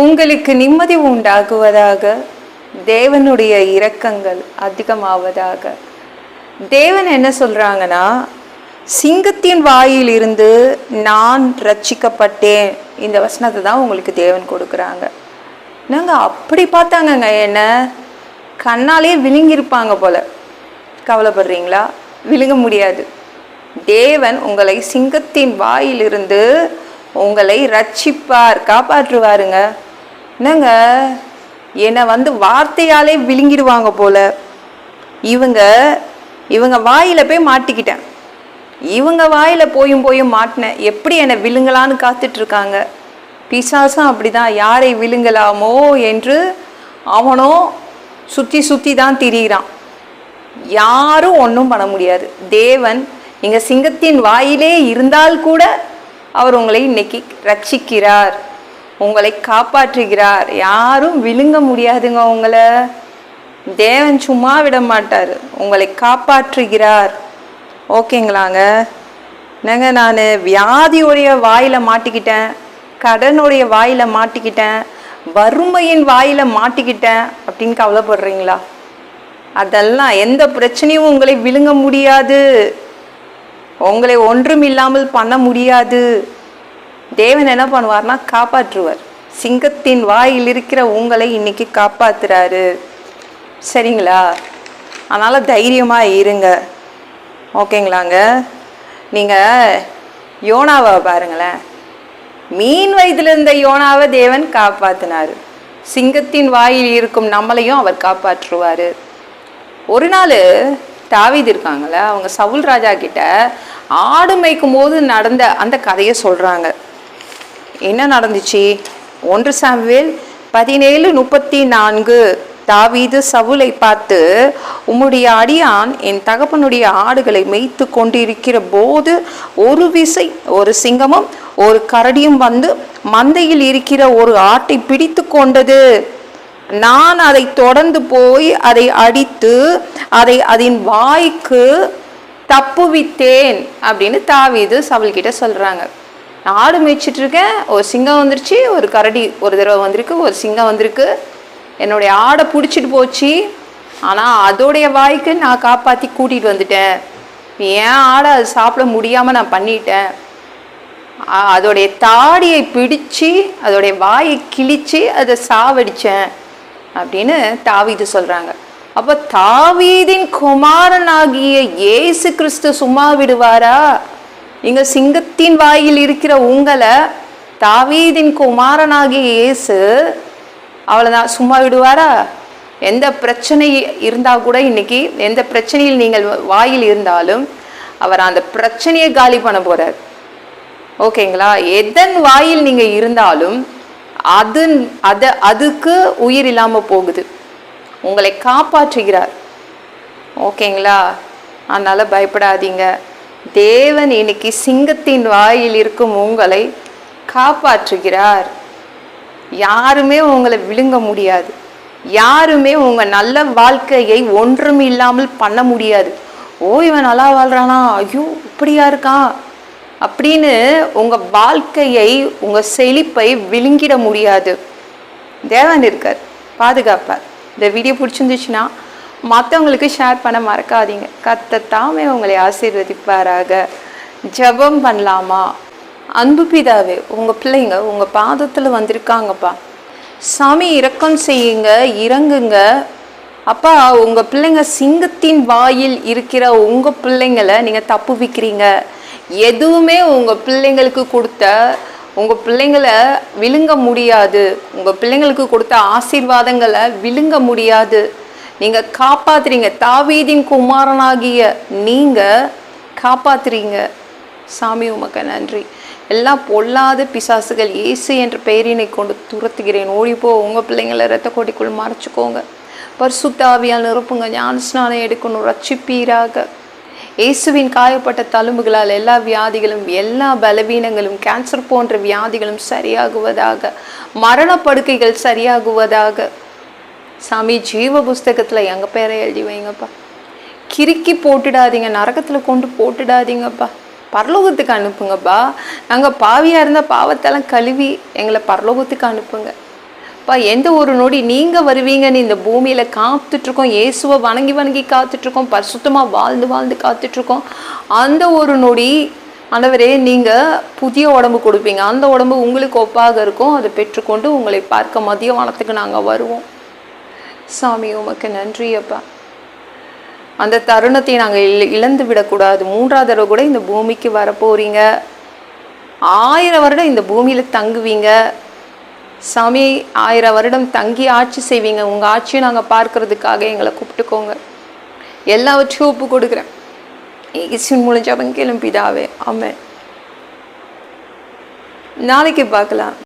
உங்களுக்கு நிம்மதி உண்டாகுவதாக தேவனுடைய இரக்கங்கள் அதிகமாவதாக. தேவன் என்ன சொல்கிறாங்கன்னா சிங்கத்தின் வாயில் இருந்து நான் ரட்சிக்கப்பட்டேன். இந்த வசனத்தை தான் உங்களுக்கு தேவன் கொடுக்குறாங்க. நாங்கள் அப்படி பார்த்தாங்கங்க என்ன? கண்ணாலே விழுங்கியிருப்பாங்க போல. கவலைப்படுறீங்களா? விழுங்க முடியாது. தேவன் உங்களை சிங்கத்தின் வாயிலிருந்து உங்களை ரட்சிப்பார் காப்பாற்றுவாருங்க. என்னங்க? என்னை வந்து வார்த்தையாலே விழுங்கிடுவாங்க போல. இவங்க இவங்க வாயில் போய் மாட்டிக்கிட்டேன். இவங்க வாயில் போயும் போயும் மாட்டினேன். எப்படி என்னை விழுங்கலான்னு காத்துட்ருக்காங்க. பிசாசும் அப்படிதான். யாரை விழுங்கலாமோ என்று அவனோ சுற்றி சுற்றி தான் திரியிறான். யாரும் ஒன்றும் பண்ண முடியாது. தேவன் நீங்க சிங்கத்தின் வாயிலே இருந்தால் கூட அவர் உங்களை இன்னைக்கு ரட்சிக்கிறார். உங்களை காப்பாற்றுகிறார். யாரும் விழுங்க முடியாதுங்க உங்களை. தேவன் சும்மா விட மாட்டார். உங்களை காப்பாற்றுகிறார். ஓகேங்களாங்க? என்னங்க நான்? வியாதியுடைய வாயில் மாட்டிக்கிட்டேன். கடனுடைய வாயில் மாட்டிக்கிட்டேன். வறுமையின் வாயில் மாட்டிக்கிட்டேன். அப்படின்னு கவலைப்படுறீங்களா? அதெல்லாம் எந்த பிரச்சனையும் உங்களை விழுங்க முடியாது. உங்களை ஒன்றும் இல்லாமல் பண்ண முடியாது. தேவன் என்ன பண்ணுவார்னா காப்பாற்றுவார். சிங்கத்தின் வாயில் இருக்கிற உங்களை இன்னைக்கு காப்பாத்துறாரு. சரிங்களா? அதனால் தைரியமாக இருங்க. ஓகேங்களாங்க? நீங்கள் யோனாவை பாருங்களேன். மீன் வயதில் இருந்த யோனாவை தேவன் காப்பாற்றினார் சிங்கத்தின் வாயில் இருக்கும் நம்மளையும் அவர் காப்பாற்றுவார். ஒரு நாள் தாவீது இருக்காங்களே அவங்க சவுல் ராஜா கிட்ட ஆடு மேய்க்கும் போது நடந்த அந்த கதையை சொல்கிறாங்க என்ன நடந்துச்சு? ஒன்று சாமுவேல் பதினேழு முப்பத்தி நான்கு. தாவீது சவுலை பார்த்து உம்முடைய அடியான் என் தகப்பனுடைய ஆடுகளை மேய்த்து கொண்டிருக்கிற போது ஒரு விசை ஒரு சிங்கமும் ஒரு கரடியும் வந்து மந்தையில் இருக்கிற ஒரு ஆட்டை பிடித்து கொண்டது. நான் அதை தொடர்ந்து போய் அதை அடித்து அதை அதன் வாய்க்கு தப்புவித்தேன் அப்படின்னு தாவீது சவுல்கிட்ட சொல்றாங்க. நான் ஆடு மேய்ச்சிட்டு இருக்கேன். ஒரு சிங்கம் வந்துருச்சு. ஒரு கரடி ஒரு தடவை வந்திருக்கு. ஒரு சிங்கம் வந்திருக்கு. என்னுடைய ஆடை பிடிச்சிட்டு போச்சு. ஆனால் அதோடைய வாய்க்கு நான் காப்பாற்றி கூட்டிகிட்டு வந்துட்டேன். ஏன் ஆடை அது சாப்பிட முடியாமல் நான் பண்ணிட்டேன்? அதோடைய தாடியை பிடிச்சு அதோடைய வாயை கிழித்து அதை சாவடித்தேன் அப்படின்னு தாவீது சொல்கிறாங்க அப்போ தாவீதின் குமாரனாகிய இயேசு கிறிஸ்து சும்மா விடுவாரா? இங்க சிங்கத்தின் வாயில் இருக்கிற உங்களை தாவீதின் குமாரனாகிய இயேசு அவ்வளோதான் சும்மா விடுவாரா? எந்த பிரச்சனை இருந்தால் கூட இன்னைக்கு எந்த பிரச்சனையில் நீங்கள் வாயில் இருந்தாலும் அவர் அந்த பிரச்சனையை காலி பண்ண போறார். ஓகேங்களா? எதன் வாயில் நீங்க இருந்தாலும் அது அது அதுக்கு உயிர் இல்லாம போகுது. உங்களை காப்பாற்றுகிறார். ஓகேங்களா? அதனால பயப்படாதீங்க. தேவன் இன்னைக்கு சிங்கத்தின் வாயில் இருக்கும் உங்களை காப்பாற்றுகிறார். யாருமே உங்களை விழுங்க முடியாது. யாருமே உங்க நல்ல வாழ்க்கையை ஒன்றும் இல்லாமல் பண்ண முடியாது. ஓ இவன் நல்லா வாழ்றானா? ஐயோ இப்படியா இருக்கான் அப்படின்னு உங்க வாழ்க்கையை உங்க செழிப்பை விழுங்கிட முடியாது. தேவன் இருக்கார். பாதுகாப்பார். இந்த வீடியோ பிடிச்சிருந்துச்சுன்னா மற்றவங்களுக்கு ஷேர் பண்ண மறக்காதீங்க. கத்தத்தாமே உங்களை ஆசீர்வதிப்பாராக. ஜெபம் பண்ணலாமா? அன்பு பிதாவே உங்கள் பிள்ளைங்க உங்கள் பாதத்தில் வந்திருக்காங்கப்பா. சாமி இரக்கம் செய்யுங்க இறங்குங்க. அப்பா உங்கள் பிள்ளைங்க சிங்கத்தின் வாயில் இருக்கிற உங்கள் பிள்ளைங்களை நீங்கள் தப்புவிக்கிறீங்க எதுவுமே உங்கள் பிள்ளைங்களுக்கு கொடுத்த உங்கள் பிள்ளைங்களை விழுங்க முடியாது. உங்கள் பிள்ளைங்களுக்கு கொடுத்த ஆசீர்வாதங்களை விழுங்க முடியாது. நீங்க காப்பாத்துறீங்க. தாவீதின் குமாரனாகிய நீங்க காப்பாத்துறீங்க. சாமி உமக்கு நன்றி. எல்லாம் பொல்லாத பிசாசுகள் இயேசு என்ற பெயரினை கொண்டு துரத்துகிறேன். ஓடிப்போ உங்கள் பிள்ளைங்களை ரத்த கோட்டிக்குள் மறைச்சிக்கோங்க. பர்சுத்தாவியால் நிரப்புங்க. ஞான ஸ்நானம் எடுக்கணும். ரட்சிப்பீராக. இயேசுவின் காயப்பட்ட தழும்புகளால் எல்லா வியாதிகளும் எல்லா பலவீனங்களும் கேன்சர் போன்ற வியாதிகளும் சரியாகுவதாக மரணப்படுக்கைகள் சரியாகுவதாக சாமி ஜீவ புஸ்தகத்தில் எங்கள் பேரை எழுதி வைங்கப்பா. கிறுக்கி போட்டுடாதீங்க நரகத்தில் கொண்டு போட்டுடாதீங்கப்பா. பரலோகத்துக்கு அனுப்புங்கப்பா. நாங்கள் பாவியாக இருந்த பாவத்தெல்லாம் கழுவி எங்களை பரலோகத்துக்கு அனுப்புங்க. அப்பா எந்த ஒரு நொடி நீங்கள் வருவீங்கன்னு இந்த பூமியில் காத்துட்ருக்கோம் இயேசுவை வணங்கி வணங்கி காத்துட்ருக்கோம் பரிசுத்தமாக வாழ்ந்து வாழ்ந்து காத்துட்ருக்கோம். அந்த ஒரு நொடி ஆண்டவரே நீங்கள் புதிய உடம்பு கொடுப்பீங்க. அந்த உடம்பு உங்களுக்கு ஒப்பாக இருக்கும். அதை பெற்றுக்கொண்டு உங்களை பார்க்க மதிய வானத்துக்கு நாங்கள் வருவோம். சாமி உமக்கு நன்றி அப்பா. அந்த தருணத்தை நாங்கள் இழந்து விடக்கூடாது. மூன்றாவது தடவை கூட இந்த பூமிக்கு வரப்போறீங்க. ஆயிரம் வருடம் இந்த பூமியில் தங்குவீங்க. சாமி ஆயிரம் வருடம் தங்கி ஆட்சி செய்வீங்க. உங்கள் ஆட்சியை நாங்கள் பார்க்கறதுக்காக எங்களை கூப்பிட்டுக்கோங்க. எல்லாவற்றையும் ஒப்பு கொடுக்குறேன். இசின் மூலம் ஜபம் கேளும் நாளைக்கு பார்க்கலாம்.